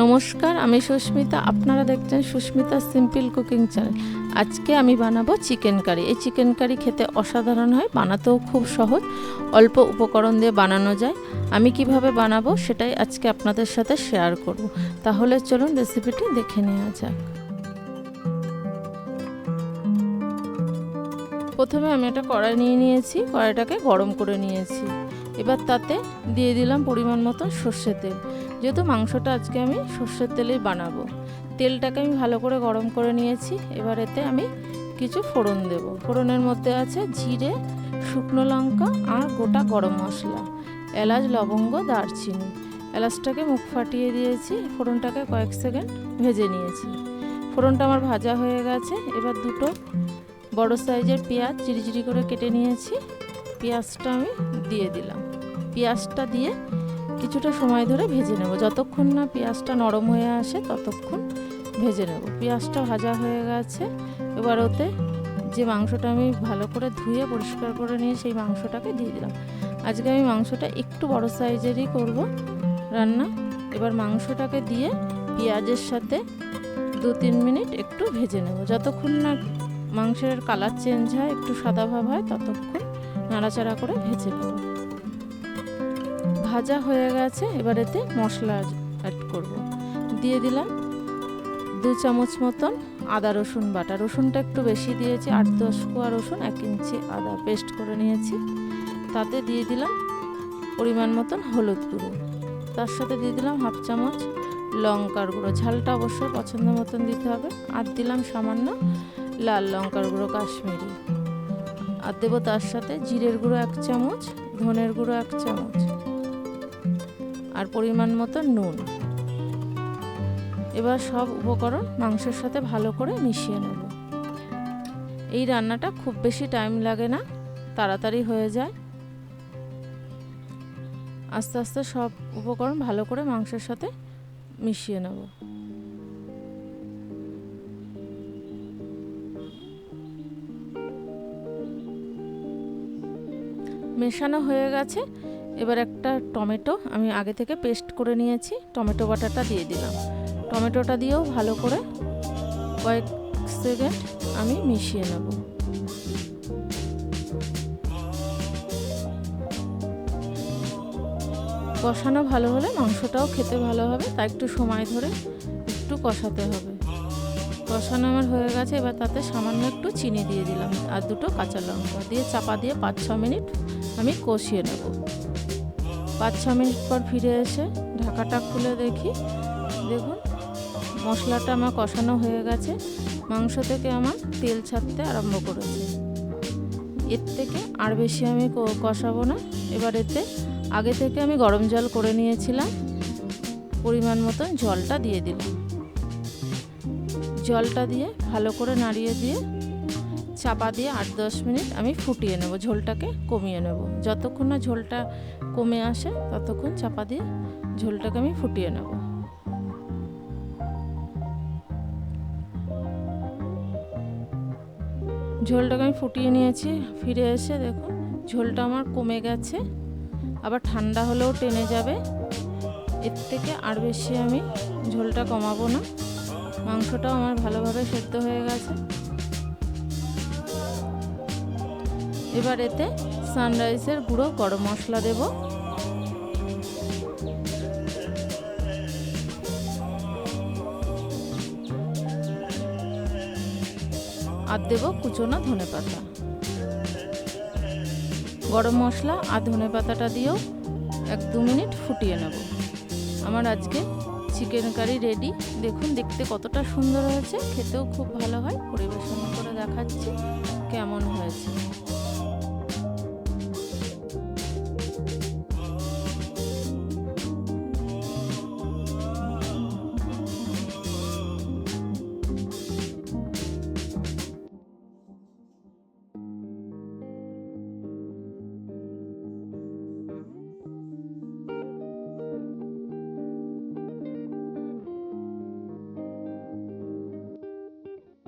নমস্কার, আমি সুস্মিতা। আপনারা দেখছেন সুস্মিতা সিম্পল কুকিং চ্যানেল। আজকে আমি বানাবো চিকেন কারি। এই চিকেন কারি খেতে অসাধারণ হয়, বানাতেও খুব সহজ। অল্প উপকরণ দিয়ে বানানো যায়। আমি কীভাবে বানাবো সেটাই আজকে আপনাদের সাথে শেয়ার করব। তাহলে চলুন রেসিপিটি দেখে নেওয়া যাক। প্রথমে আমি একটা কড়াই নিয়ে নিয়েছি। কড়াইটাকে গরম করে নিয়েছি। এবার তাতে দিয়ে দিলাম পরিমাণ মতো সর্ষের তেল। যেহেতু মাংসটা আজকে আমি সর্ষের তেলেই বানাবো, তেলটাকে আমি ভালো করে গরম করে নিয়েছি। এবার এতে আমি কিছু ফোড়ন দেব। ফোড়নের মধ্যে আছে জিরে, শুকনো লঙ্কা আর গোটা গরম মশলা, এলাচ, লবঙ্গ, দারচিনি। এলাচটাকে মুখ ফাটিয়ে দিয়েছি, ফোড়নটাকে কয়েক সেকেন্ড ভেজে নিয়েছি। ফোড়নটা আমার ভাজা হয়ে গেছে। এবার দুটো বড় সাইজের পেঁয়াজ চিরিচিরি করে কেটে নিয়েছি। পেঁয়াজটা আমি দিয়ে দিলাম। পেঁয়াজটা দিয়ে কিছুটা সময় ধরে ভেজে নেব। যতক্ষণ না পেঁয়াজটা নরম হয়ে আসে, ততক্ষণ ভেজে নেব। পেঁয়াজটা ভাজা হয়ে গেছে। এবার ওতে যে মাংসটা আমি ভালো করে ধুয়ে পরিষ্কার করে নিয়ে সেই মাংসটাকে দিয়ে দিলাম। আজকে আমি মাংসটা একটু বড় সাইজেরই করব রান্না। এবার মাংসটাকে দিয়ে পেঁয়াজের সাথে দু তিন মিনিট একটু ভেজে নেব। যতক্ষণ না মাংসের কালার চেঞ্জ হয়, একটু সাদা ভাব হয়, ততক্ষণ নাড়াচাড়া করে ভেজে নেব। ভাজা হয়ে গেছে, এবার এতে মশলা অ্যাড করব। দিয়ে দিলাম দু চামচ মতন আদা রসুন বাটা। রসুনটা একটু বেশি দিয়েছি, আট দশ কোয়া রসুন, এক ইঞ্চি আদা পেস্ট করে নিয়েছি। তাতে দিয়ে দিলাম পরিমাণ মতন হলুদ গুঁড়ো। তার সাথে দিয়ে দিলাম হাফ চামচ লঙ্কার গুঁড়ো। ঝালটা অবশ্যই পছন্দ মতন দিতে হবে। আর দিলাম সামান্য লাল লঙ্কার গুঁড়ো, কাশ্মীরি। আর দেবো তার সাথে জিরের গুঁড়ো এক চামচ, ধনের গুঁড়ো এক চামচ। আর পরিমাণ মতো নুন। এবার সব উপকরণ মাংসের সাথে ভালো করে মিশিয়ে নেব। এই রান্নাটা খুব বেশি টাইম লাগে না, তাড়াতাড়ি হয়ে যায়। আস্তে আস্তে সব উপকরণ ভালো করে মাংসের সাথে মিশিয়ে নেব। মেশানো হয়ে গেছে। এবার একটা টমেটো আমি আগে থেকে পেস্ট করে নিয়েছি। টমেটো বাটাটা দিয়ে দিলাম। টমেটোটা দিয়েও ভালো করে কয়েক সেকেন্ড আমি মিশিয়ে নেব। কষানো ভালো হলে মাংসটাও খেতে ভালো হবে, তাই একটু সময় ধরে একটু কষাতে হবে। কষানো আমার হয়ে গেছে, এবার তাতে সামান্য একটু চিনি দিয়ে দিলাম, আর দুটো কাঁচা লঙ্কা দিয়ে চাপা দিয়ে পাঁচ ছ মিনিট আমি কষিয়ে নেব। পাঁচ ছ মিনিট পর ফিরে এসে ঢাকাটা খুলে দেখি। দেখুন, মশলাটা আমার কষানো হয়ে গেছে। মাংস থেকে আমার তেল ছাড়তে আরম্ভ করেছে। এর থেকে আর বেশি আমি কষাবো না। এবার এতে আগে থেকে আমি গরম জল করে নিয়েছিলাম। পরিমাণ মতন জলটা দিয়ে দিলাম। জলটা দিয়ে ভালো করে নাড়িয়ে দিয়ে চাপা দিয়ে আট দশ মিনিট আমি ফুটিয়ে নেব, ঝোলটাকে কমিয়ে নেব। যতক্ষণ না ঝোলটা কমে আসে, ততক্ষণ চাপা দিয়ে ঝোলটাকে আমি ফুটিয়ে নেব। ঝোলটাকে আমি ফুটিয়ে নিয়েছি, ফিরে এসে দেখুন, ঝোলটা আমার কমে গেছে। আবার ঠান্ডা হলেও টেনে যাবে। এর থেকে আর বেশি আমি ঝোলটা কমাবো না। মাংসটাও আমার ভালোভাবে সেদ্ধ হয়ে গেছে। এবার এতে সানরাইসের গুঁড়ো গরম মশলা দেব। আর দেবো কুচোনো ধনে পাতা। গরম মশলা আর ধনে পাতাটা দিয়েও এক দু মিনিট ফুটিয়ে নেব। আমার আজকে চিকেন কারি রেডি দেখুন, দেখতে কতটা সুন্দর হয়েছে। খেতেও খুব ভালো হয়। পরিবেশন করে দেখাচ্ছি কেমন হয়েছে।